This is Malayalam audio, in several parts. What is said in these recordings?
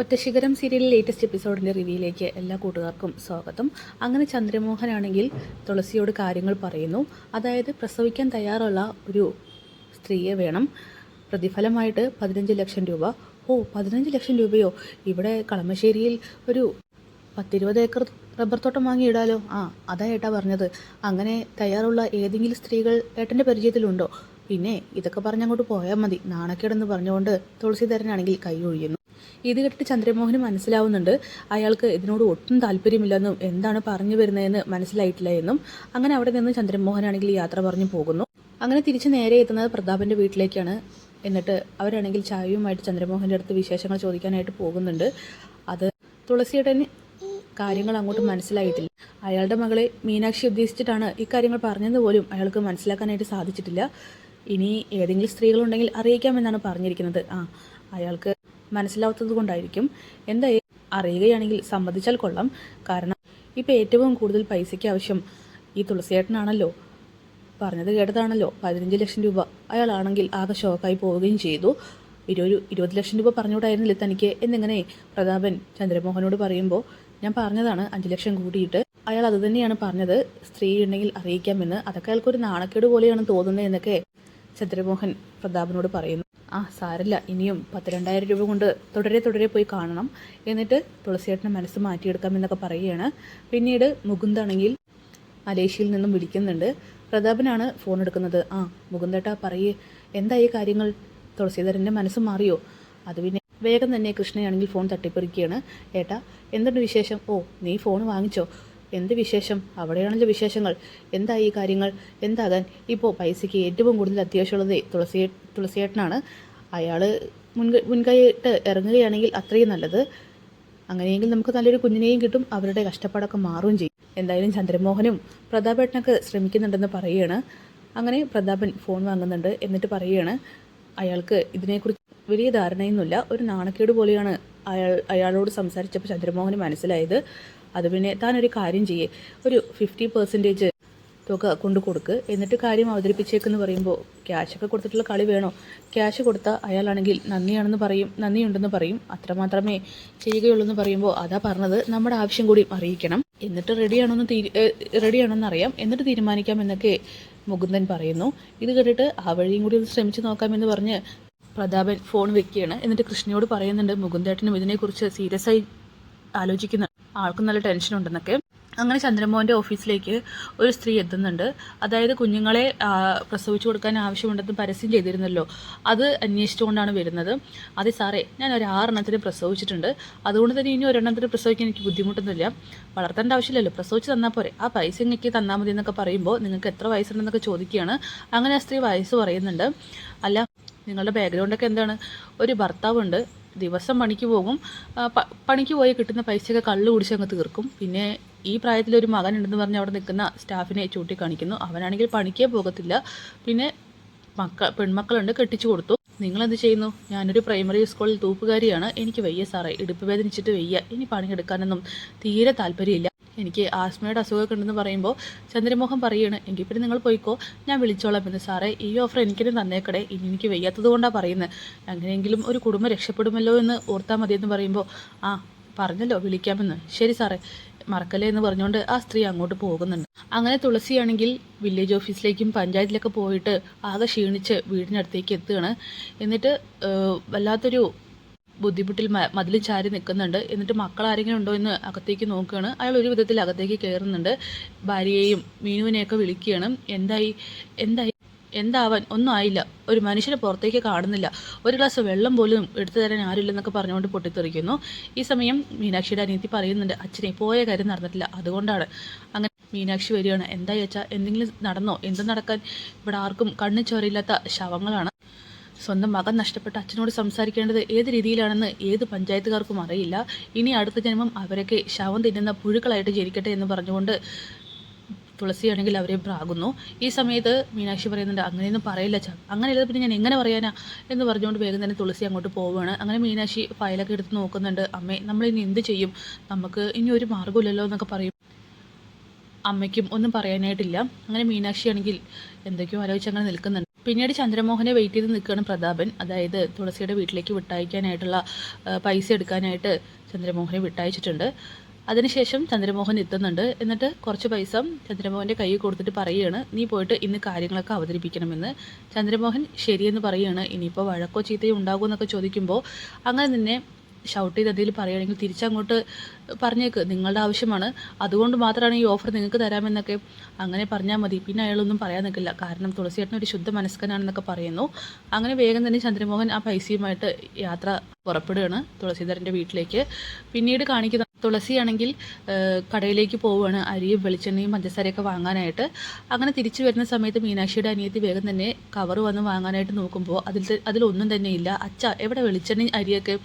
ഒറ്റശിഖരം സീരിയലിലെ ലേറ്റസ്റ്റ് എപ്പിസോഡിന്റെ റിവ്യൂയിലേക്ക് എല്ലാ കൂട്ടുകാർക്കും സ്വാഗതം. അങ്ങനെ ചന്ദ്രമോഹനാണെങ്കിൽ തുളസിയോട് കാര്യങ്ങൾ പറയുന്നു. അതായത് പ്രസവിക്കാൻ തയ്യാറുള്ള ഒരു സ്ത്രീയെ വേണം. പ്രതിഫലമായിട്ട് പതിനഞ്ച് ലക്ഷം രൂപ. ഓ പതിനഞ്ച് ലക്ഷം രൂപയോ? ഇവിടെ കളമശ്ശേരിയിൽ ഒരു പത്തിരുപത് ഏക്കർ റബ്ബർ തോട്ടം വാങ്ങിയിടാലോ? ആ അതാ ഏട്ടാ പറഞ്ഞത്. അങ്ങനെ തയ്യാറുള്ള ഏതെങ്കിലും സ്ത്രീകൾ ഏട്ടന്റെ പരിചയത്തിലുണ്ടോ? പിന്നെ ഇതൊക്കെ പറഞ്ഞങ്ങോട്ട് പോയാൽ മതി. നാണക്കേടെന്ന് പറഞ്ഞുകൊണ്ട് തുളസീധരനാണെങ്കിൽ കൈ ഒഴിയുന്നു. ഇത് കേട്ടിട്ട് ചന്ദ്രമോഹന് മനസ്സിലാവുന്നുണ്ട്. അയാൾക്ക് ഇതിനോട് ഒട്ടും താല്പര്യമില്ലെന്നും എന്താണ് പറഞ്ഞു വരുന്നതെന്ന് മനസ്സിലായിട്ടില്ല എന്നും അങ്ങനെ അവിടെ നിന്ന് ചന്ദ്രമോഹനാണെങ്കിൽ യാത്ര പറഞ്ഞു പോകുന്നു. അങ്ങനെ തിരിച്ച് നേരെ എത്തുന്നത് പ്രതാപന്റെ വീട്ടിലേക്കാണ് എന്നിട്ട് അവരാണെങ്കിൽ ചായയുമായിട്ട് ചന്ദ്രമോഹന്റെ അടുത്ത് വിശേഷങ്ങൾ ചോദിക്കാനായിട്ട് പോകുന്നുണ്ട്. അത് തുളസിയുടെ കാര്യങ്ങൾ അങ്ങോട്ട് മനസ്സിലായിട്ടില്ല. അയാളുടെ മകളെ മീനാക്ഷി ഉദ്ദേശിച്ചിട്ടാണ് ഇക്കാര്യങ്ങൾ കാര്യങ്ങൾ പറഞ്ഞത് പോലും അയാൾക്ക് മനസ്സിലാക്കാനായിട്ട് സാധിച്ചിട്ടില്ല. ഇനി ഏതെങ്കിലും സ്ത്രീകളുണ്ടെങ്കിൽ അറിയിക്കാമെന്നാണ് പറഞ്ഞിരിക്കുന്നത്. ആ അയാൾക്ക് മനസ്സിലാവാത്തത് കൊണ്ടായിരിക്കും. എന്തായി? അറിയുകയാണെങ്കിൽ സമ്മതിച്ചാൽ കൊള്ളാം. കാരണം ഇപ്പം ഏറ്റവും കൂടുതൽ പൈസയ്ക്ക് ആവശ്യം ഈ തുളസിയേട്ടനാണല്ലോ. പറഞ്ഞത് കേട്ടതാണല്ലോ. പതിനഞ്ച് ലക്ഷം രൂപ. അയാളാണെങ്കിൽ ആകെ ഷോക്കായി പോവുകയും ചെയ്തു. ഒരു ഇരുപത് ലക്ഷം രൂപ പറഞ്ഞുകൂടായിരുന്നില്ല തനിക്ക്? എന്നിങ്ങനെ പ്രതാപൻ ചന്ദ്രമോഹനോട് പറയുമ്പോൾ ഞാൻ പറഞ്ഞതാണ് അഞ്ച് ലക്ഷം കൂടിയിട്ട്. അയാൾ അത് തന്നെയാണ് പറഞ്ഞത്. സ്ത്രീ ഉണ്ടെങ്കിൽ അറിയിക്കാമെന്ന്. അതൊക്കെ അയാൾക്കൊരു നാണക്കേട് പോലെയാണ് തോന്നുന്നത് എന്നൊക്കെ ചന്ദ്രമോഹൻ പ്രതാപനോട് പറയുന്നു. ആ സാരല്ല. ഇനിയും പത്ത് രണ്ടായിരം രൂപ കൊണ്ട് തുടരെ തുടരെ പോയി കാണണം. എന്നിട്ട് തുളസിയേട്ടന്റെ മനസ്സ് മാറ്റിയെടുക്കാം എന്നൊക്കെ പറയുകയാണ്. പിന്നീട് മുകുന്ദാണെങ്കിൽ മലേഷ്യയിൽ നിന്നും വിളിക്കുന്നുണ്ട്. പ്രതാപനാണ് ഫോൺ എടുക്കുന്നത്. ആ മുകുന്ദേട്ട പറയേ എന്താ ഈ കാര്യങ്ങൾ? തുളസീധരന്റെ മനസ്സ് മാറിയോ? അത് പിന്നെ വേഗം തന്നെ കൃഷ്ണയാണെങ്കിൽ ഫോൺ തട്ടിപ്പറിക്കുകയാണ്. ഏട്ടാ എന്തുണ്ട് വിശേഷം? ഓ നീ ഫോൺ വാങ്ങിച്ചോ? എന്ത് വിശേഷം? അവിടെയാണല്ലോ വിശേഷങ്ങൾ. എന്താ ഈ കാര്യങ്ങൾ? എന്താകാൻ ഇപ്പോൾ പൈസയ്ക്ക് ഏറ്റവും കൂടുതൽ അത്യാവശ്യമുള്ളത് തുളസി തുളസിയേട്ടനാണ്. അയാൾ മുൻകൈ മുൻകൈയിട്ട് ഇറങ്ങുകയാണെങ്കിൽ അത്രയും നല്ലത്. അങ്ങനെയെങ്കിൽ നമുക്ക് നല്ലൊരു കുഞ്ഞിനെയും കിട്ടും അവരുടെ കഷ്ടപ്പാടൊക്കെ മാറുകയും ചെയ്യും. എന്തായാലും ചന്ദ്രമോഹനും പ്രതാപേട്ടനൊക്കെ ശ്രമിക്കുന്നുണ്ടെന്ന് പറയുകയാണ്. അങ്ങനെ പ്രതാപൻ ഫോൺ വാങ്ങുന്നുണ്ട് എന്നിട്ട് പറയുകയാണ് അയാൾക്ക് ഇതിനെക്കുറിച്ച് വലിയ ധാരണയൊന്നുമില്ല. ഒരു നാണക്കേട് പോലെയാണ് അയാൾ അയാളോട് സംസാരിച്ചപ്പോൾ ചന്ദ്രമോഹന് മനസ്സിലായത്. അത് പിന്നെ ഒരു കാര്യം ചെയ്യേ. ഒരു ഫിഫ്റ്റി പെർസെന്റേജ് തുക കൊണ്ടു കൊടുക്ക്. എന്നിട്ട് കാര്യം അവതരിപ്പിച്ചേക്കെന്ന് പറയുമ്പോൾ ക്യാഷൊക്കെ കൊടുത്തിട്ടുള്ള കളി വേണോ? ക്യാഷ് കൊടുത്താൽ അയാളാണെങ്കിൽ നന്ദിയാണെന്ന് പറയും നന്ദിയുണ്ടെന്ന് പറയും. അത്രമാത്രമേ ചെയ്യുകയുള്ളൂ എന്ന് പറയുമ്പോൾ അതാ പറഞ്ഞത് നമ്മുടെ ആവശ്യം കൂടി അറിയിക്കണം. എന്നിട്ട് റെഡിയാണോന്ന് തീരു റെഡിയാണോന്ന് അറിയാം എന്നിട്ട് തീരുമാനിക്കാം എന്നൊക്കെ മുകുന്ദൻ പറയുന്നു. ഇത് കേട്ടിട്ട് ആ വഴിയും കൂടി ഒന്ന് ശ്രമിച്ചു നോക്കാമെന്ന് പറഞ്ഞ് പ്രതാപൻ ഫോൺ വെക്കുകയാണ്. എന്നിട്ട് കൃഷ്ണയോട് പറയുന്നുണ്ട് മുകുന്ദേട്ടനും ഇതിനെക്കുറിച്ച് സീരിയസ് ആയി ആലോചിക്കുന്ന. ആൾക്കും നല്ല ടെൻഷൻ ഉണ്ടെന്നൊക്കെ. അങ്ങനെ ചന്ദ്രമോഹന്റെ ഓഫീസിലേക്ക് ഒരു സ്ത്രീ എത്തുന്നുണ്ട്. അതായത് കുഞ്ഞുങ്ങളെ പ്രസവിച്ചു കൊടുക്കാൻ ആവശ്യമുണ്ടെന്ന് പരസ്യം ചെയ്തിരുന്നല്ലോ. അത് അന്വേഷിച്ചുകൊണ്ടാണ് വരുന്നത്. അതെ സാറേ ഞാൻ ഒരു ആറെണ്ണത്തിന് പ്രസവിച്ചിട്ടുണ്ട്. അതുകൊണ്ട് തന്നെ ഇനി ഒരെണ്ണത്തിന് പ്രസവിക്കാൻ എനിക്ക് ബുദ്ധിമുട്ടൊന്നുമില്ല. വളർത്തേണ്ട ആവശ്യമില്ലല്ലോ. പ്രസവിച്ച് തന്നാൽ പോരെ. ആ പൈസ എനിക്ക് തന്നാൽ മതി എന്നൊക്കെ പറയുമ്പോൾ നിങ്ങൾക്ക് എത്ര വയസ്സുണ്ടെന്നൊക്കെ ചോദിക്കുകയാണ്. അങ്ങനെ ആ സ്ത്രീ വയസ്സ് പറയുന്നുണ്ട്. അല്ല നിങ്ങളുടെ ബാക്ക്ഗ്രൗണ്ടൊക്കെ എന്താണ്? ഒരു ഭർത്താവുണ്ട്. ദിവസം പണിക്ക് പോകും. പണിക്ക് പോയി കിട്ടുന്ന പൈസയൊക്കെ കള്ളു കുടിച്ച് അങ്ങ് തീർക്കും. പിന്നെ ഈ പ്രായത്തിൽ ഒരു മകൻ ഉണ്ടെന്ന് പറഞ്ഞ് അവിടെ നിൽക്കുന്ന സ്റ്റാഫിനെ ചൂണ്ടിക്കാണിക്കുന്നു. അവനാണെങ്കിൽ പണിക്കേ പോകത്തില്ല. പിന്നെ മക്ക പെൺമക്കളുണ്ട് കെട്ടിച്ചു കൊടുത്തു. നിങ്ങളെന്ത് ചെയ്യുന്നു? ഞാനൊരു പ്രൈമറി സ്കൂളിൽ തൂപ്പുകാരിയാണ്. എനിക്ക് വയ്യ സാറേ. ഇടുപ്പ് വേദനിച്ചിട്ട് വയ്യ. ഇനി പണിയെടുക്കാനൊന്നും തീരെ താല്പര്യമില്ല. എനിക്ക് ആസ്മയുടെ അസുഖമൊക്കെ ഉണ്ടെന്ന് പറയുമ്പോൾ ചന്ദ്രമോഹൻ പറയുകയാണ് എങ്കിൽ പിന്നെ നിങ്ങൾ പോയിക്കോ ഞാൻ വിളിച്ചോളാം എന്ന്. സാറേ ഈ ഓഫർ എനിക്കിന് തന്നേക്കടെ ഇനി എനിക്ക് വയ്യാത്തത് കൊണ്ടാണ് പറയുന്നത് അങ്ങനെയെങ്കിലും ഒരു കുടുംബം രക്ഷപ്പെടുമല്ലോ എന്ന് ഓർത്താൽ മതി എന്ന് പറയുമ്പോൾ ആ പറഞ്ഞല്ലോ വിളിക്കാമെന്ന്. ശരി സാറേ മറക്കല്ലേ എന്ന് പറഞ്ഞുകൊണ്ട് ആ സ്ത്രീ അങ്ങോട്ട് പോകുന്നുണ്ട്. അങ്ങനെ തുളസിയാണെങ്കിൽ വില്ലേജ് ഓഫീസിലേക്കും പഞ്ചായത്തിലൊക്കെ പോയിട്ട് ആകെ ക്ഷീണിച്ച് വീടിനടുത്തേക്ക് എത്തുകയാണ്. എന്നിട്ട് വല്ലാത്തൊരു ബുദ്ധിമുട്ടിൽ മതിൽ ചാരി നിൽക്കുന്നുണ്ട്. എന്നിട്ട് മക്കൾ ആരെങ്കിലും ഉണ്ടോ എന്ന് അകത്തേക്ക് നോക്കുകയാണ്. അയാൾ ഒരു വിധത്തിൽ അകത്തേക്ക് കയറുന്നുണ്ട്. ഭാര്യയെയും മീനുവിനെയൊക്കെ വിളിക്കുകയാണ്. എന്തായി? എന്തായി? എന്താവാൻ? ഒന്നും ആയില്ല. ഒരു മനുഷ്യനെ പുറത്തേക്ക് കാണുന്നില്ല. ഒരു ഗ്ലാസ് വെള്ളം പോലും എടുത്തു തരാൻ ആരുമില്ലെന്നൊക്കെ പറഞ്ഞുകൊണ്ട് പൊട്ടിത്തെറിക്കുന്നു. ഈ സമയം മീനാക്ഷിയുടെ അനിയത്തി പറയുന്നുണ്ട് അച്ഛനെ പോയ കാര്യം നടന്നിട്ടില്ല. അതുകൊണ്ടാണ്. അങ്ങനെ മീനാക്ഷി വരികയാണ്. എന്തായി വെച്ചാൽ എന്തെങ്കിലും നടന്നോ? എന്ത് നടക്കാൻ ഇവിടെ ആർക്കും കണ്ണു ചോരയില്ലാത്ത ശവങ്ങളാണ്. സ്വന്തം മകൻ നഷ്ടപ്പെട്ട അച്ഛനോട് സംസാരിക്കേണ്ടത് ഏത് രീതിയിലാണെന്ന് ഏത് പഞ്ചായത്തുകാർക്കും അറിയില്ല. ഇനി അടുത്ത ജന്മം അവരൊക്കെ ശവം തിന്നുന്ന പുഴുക്കളായിട്ട് ജനിക്കട്ടെ എന്ന് പറഞ്ഞുകൊണ്ട് തുളസിയാണെങ്കിൽ അവരെ പ്രാകുന്നു. ഈ സമയത്ത് മീനാക്ഷി പറയുന്നുണ്ട് അങ്ങനെയൊന്നും പറയില്ല ചാ അങ്ങനെയല്ല പിന്നെ ഞാൻ എങ്ങനെ പറയാനാ? എന്ന് പറഞ്ഞുകൊണ്ട് വേഗം തന്നെ തുളസി അങ്ങോട്ട് പോവുകയാണ് അങ്ങനെ മീനാക്ഷി ഫയലൊക്കെ എടുത്ത് നോക്കുന്നുണ്ട്. അമ്മേ ഇനി എന്ത് ചെയ്യും? നമുക്ക് ഇനി ഒരു മാർഗമില്ലല്ലോ എന്നൊക്കെ പറയും. അമ്മയ്ക്കും ഒന്നും പറയാനായിട്ടില്ല. അങ്ങനെ മീനാക്ഷി ആണെങ്കിൽ എന്തൊക്കെയോ ആലോചിച്ച് അങ്ങനെ നിൽക്കുന്നുണ്ട്. പിന്നീട് ചന്ദ്രമോഹനെ വെയിറ്റ് ചെയ്ത് നിൽക്കുകയാണ് പ്രതാപൻ. അതായത് തുളസിയുടെ വീട്ടിലേക്ക് വിട്ടയക്കാനായിട്ടുള്ള പൈസ എടുക്കാനായിട്ട് ചന്ദ്രമോഹനെ വിട്ടയച്ചിട്ടുണ്ട്. അതിനുശേഷം ചന്ദ്രമോഹൻ എത്തുന്നുണ്ട്. എന്നിട്ട് കുറച്ച് പൈസ ചന്ദ്രമോഹന്റെ കയ്യിൽ കൊടുത്തിട്ട് പറയുകയാണ് നീ പോയിട്ട് ഇന്ന് കാര്യങ്ങളൊക്കെ അവതരിപ്പിക്കണമെന്ന്. ചന്ദ്രമോഹൻ ശരിയെന്ന് പറയുകയാണ്. ഇനിയിപ്പോൾ വഴക്കോ ചീത്തയോ ഉണ്ടാകുമെന്നൊക്കെ ചോദിക്കുമ്പോൾ അങ്ങനെ നിന്നെ ഷൗട്ട് ചെയ്ത് എന്തെങ്കിലും പറയുകയാണെങ്കിൽ തിരിച്ചങ്ങോട്ട് പറഞ്ഞേക്ക്. നിങ്ങളുടെ ആവശ്യമാണ്. അതുകൊണ്ട് മാത്രമാണ് ഈ ഓഫർ നിങ്ങൾക്ക് തരാമെന്നൊക്കെ അങ്ങനെ പറഞ്ഞാൽ മതി. പിന്നെ അയാളൊന്നും പറയാൻ നിൽക്കില്ല. കാരണം തുളസിയേട്ടൻ ഒരു ശുദ്ധ മനസ്കനാണെന്നൊക്കെ പറയുന്നു. അങ്ങനെ വേഗം തന്നെ ചന്ദ്രമോഹൻ ആ പൈസയുമായിട്ട് യാത്ര പുറപ്പെടുകയാണ് തുളസീധരന്റെ വീട്ടിലേക്ക്. പിന്നീട് കാണിക്കുന്ന തുളസിയാണെങ്കിൽ കടയിലേക്ക് പോവുകയാണ്. അരിയും വെളിച്ചെണ്ണയും പഞ്ചസാരയൊക്കെ വാങ്ങാനായിട്ട്. അങ്ങനെ തിരിച്ചു വരുന്ന സമയത്ത് മീനാക്ഷിയുടെ അനിയത്തി വേഗം തന്നെ കവർ വന്ന് വാങ്ങാനായിട്ട് നോക്കുമ്പോൾ അതിൽ അതിലൊന്നും തന്നെ ഇല്ല. അച്ഛ എവിടെ വെളിച്ചെണ്ണ അരിയൊക്കെ?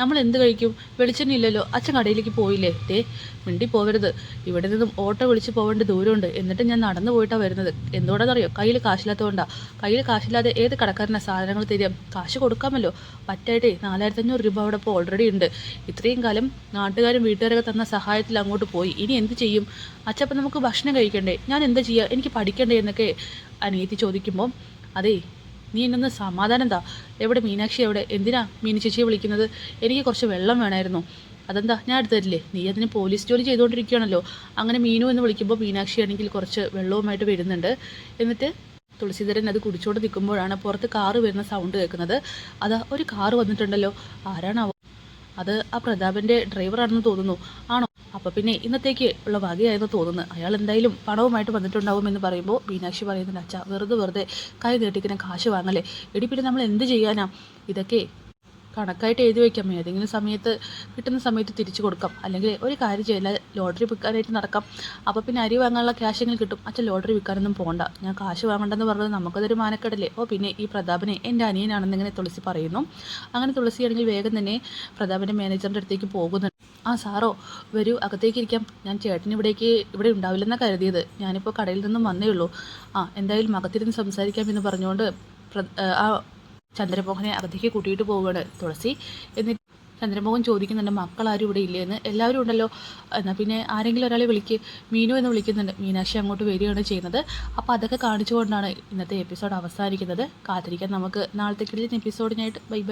നമ്മൾ എന്ത് കഴിക്കും? വെളിച്ചെണ്ണ ഇല്ലല്ലോ. അച്ഛൻ കടയിലേക്ക് പോയില്ലേ? ദേ മിണ്ടി പോവരുത്. ഇവിടെ നിന്നും ഓട്ടോ വിളിച്ച് പോകേണ്ട ദൂരമുണ്ട്. എന്നിട്ട് ഞാൻ നടന്നു പോയിട്ടാണ് വരുന്നത്. എന്തുകൊണ്ടാണെന്നറിയോ കയ്യിൽ കാശില്ലാത്തതുകൊണ്ടാണ് കയ്യിൽ കാശില്ലാതെ ഏത് കടക്കാരനാണ് സാധനങ്ങൾ തരിക? കാശ് കൊടുക്കാമല്ലോ. പറ്റായിട്ടേ നാലായിരത്തഞ്ഞൂറ് രൂപ അവിടെ ഇപ്പോൾ ഓൾറെഡി ഉണ്ട്. ഇത്രയും കാലം നാട്ടുകാരും വീട്ടുകാരൊക്കെ തന്ന സഹായത്തിൽ അങ്ങോട്ട് പോയി. ഇനി എന്ത് ചെയ്യും? അച്ഛപ്പം നമുക്ക് ഭക്ഷണം കഴിക്കണ്ടേ? ഞാൻ എന്താ ചെയ്യുക എനിക്ക് പഠിക്കണ്ടേ എന്നൊക്കെ അനിയത്തി ചോദിക്കുമ്പോൾ അതേ നീ എന്നൊന്ന് സമാധാനം താ. എവിടെ മീനാക്ഷി എവിടെ? എന്തിനാ മീനു ചേച്ചിയെ വിളിക്കുന്നത്? എനിക്ക് കുറച്ച് വെള്ളം വേണമായിരുന്നു അതെന്താ? ഞാൻ എടുത്തരില്ലേ നീ അതിന് പോലീസ് ജോലി ചെയ്തുകൊണ്ടിരിക്കുകയാണല്ലോ. അങ്ങനെ മീനു എന്ന് വിളിക്കുമ്പോൾ മീനാക്ഷി ആണെങ്കിൽ കുറച്ച് വെള്ളവുമായിട്ട് വരുന്നുണ്ട്. എന്നിട്ട് തുളസീധരൻ അത് കുടിച്ചുകൊണ്ട് നിൽക്കുമ്പോഴാണ് പുറത്ത് കാറ് വരുന്ന സൗണ്ട് കേൾക്കുന്നത്. അതാ ഒരു കാറ് വന്നിട്ടുണ്ടല്ലോ. ആരാണാവോ അത് ആ പ്രതാപന്റെ ഡ്രൈവറാണെന്ന് തോന്നുന്നു. ആണോ? അപ്പോൾ പിന്നെ ഇന്നത്തേക്ക് ഉള്ള വകയായിരുന്നു തോന്നുന്നു. അയാൾ എന്തായാലും പണവുമായിട്ട് വന്നിട്ടുണ്ടാവും എന്ന് പറയുമ്പോൾ മീനാക്ഷി പറയുന്നുണ്ട് അച്ഛാ വെറുതെ വെറുതെ കൈ നീട്ടിക്കുന്ന കാശ് വാങ്ങല്ലേ. എടി പിന്നെ നമ്മൾ എന്ത് ചെയ്യാനാ? ഇതൊക്കെ കണക്കായിട്ട് എഴുതി വയ്ക്കാം ഏതെങ്കിലും സമയത്ത് കിട്ടുന്ന സമയത്ത് തിരിച്ചു കൊടുക്കാം. അല്ലെങ്കിൽ ഒരു കാര്യം ചെയ്യില്ല ലോട്ടറി വിൽക്കാനായിട്ട് നടക്കാം. അപ്പോൾ പിന്നെ അരി വാങ്ങാനുള്ള ക്യാഷെങ്കിലും കിട്ടും. അച്ഛൻ ലോട്ടറി വിൽക്കാനൊന്നും പോകണ്ട ഞാൻ കാശ് വാങ്ങണ്ടെന്ന് പറഞ്ഞത് നമുക്കതൊരു മാനക്കെടല്ലേ? ഓ പിന്നെ ഈ പ്രതാപനെ എന്റെ അനിയനാണെന്ന് ഇങ്ങനെ തുളസി പറയുന്നു. അങ്ങനെ തുളസിയാണെങ്കിൽ വേഗം തന്നെ പ്രതാപന്റെ മാനേജറിന്റെ അടുത്തേക്ക് പോകുന്നുണ്ട്. ആ സാറോ വരൂ അകത്തേക്ക് ഇരിക്കാം. ഞാൻ ചേട്ടൻ ഇവിടേക്ക് ഇവിടെ ഉണ്ടാവില്ലെന്നാണ് കരുതിയത്. ഞാനിപ്പോൾ കടയിൽ നിന്നും വന്നേ ഉള്ളൂ. ആ എന്തായാലും അകത്തിരുന്ന് സംസാരിക്കാം എന്ന് പറഞ്ഞുകൊണ്ട് ആ ചന്ദ്രമോഹനെ അർദ്ധയ്ക്ക് കൂട്ടിയിട്ട് പോവുകയാണ് തുളസി. എന്നിട്ട് ചന്ദ്രമോഹൻ ചോദിക്കുന്നുണ്ട് ആരും ഇവിടെ ഇല്ലേന്ന്? എല്ലാവരും ഉണ്ടല്ലോ. എന്നാൽ പിന്നെ ആരെങ്കിലും ഒരാളെ വിളിക്ക് മീനു എന്ന് വിളിക്കുന്നുണ്ട്. മീനാക്ഷി അങ്ങോട്ട് വരികയാണ് ചെയ്യുന്നത്. അപ്പോൾ അതൊക്കെ കാണിച്ചുകൊണ്ടാണ് ഇന്നത്തെ എപ്പിസോഡ് അവസാനിക്കുന്നത്. കാത്തിരിക്കാൻ നമുക്ക്. നാളത്തെ കിടിലൻ എപ്പിസോഡിനായിട്ട് ബൈ ബൈ.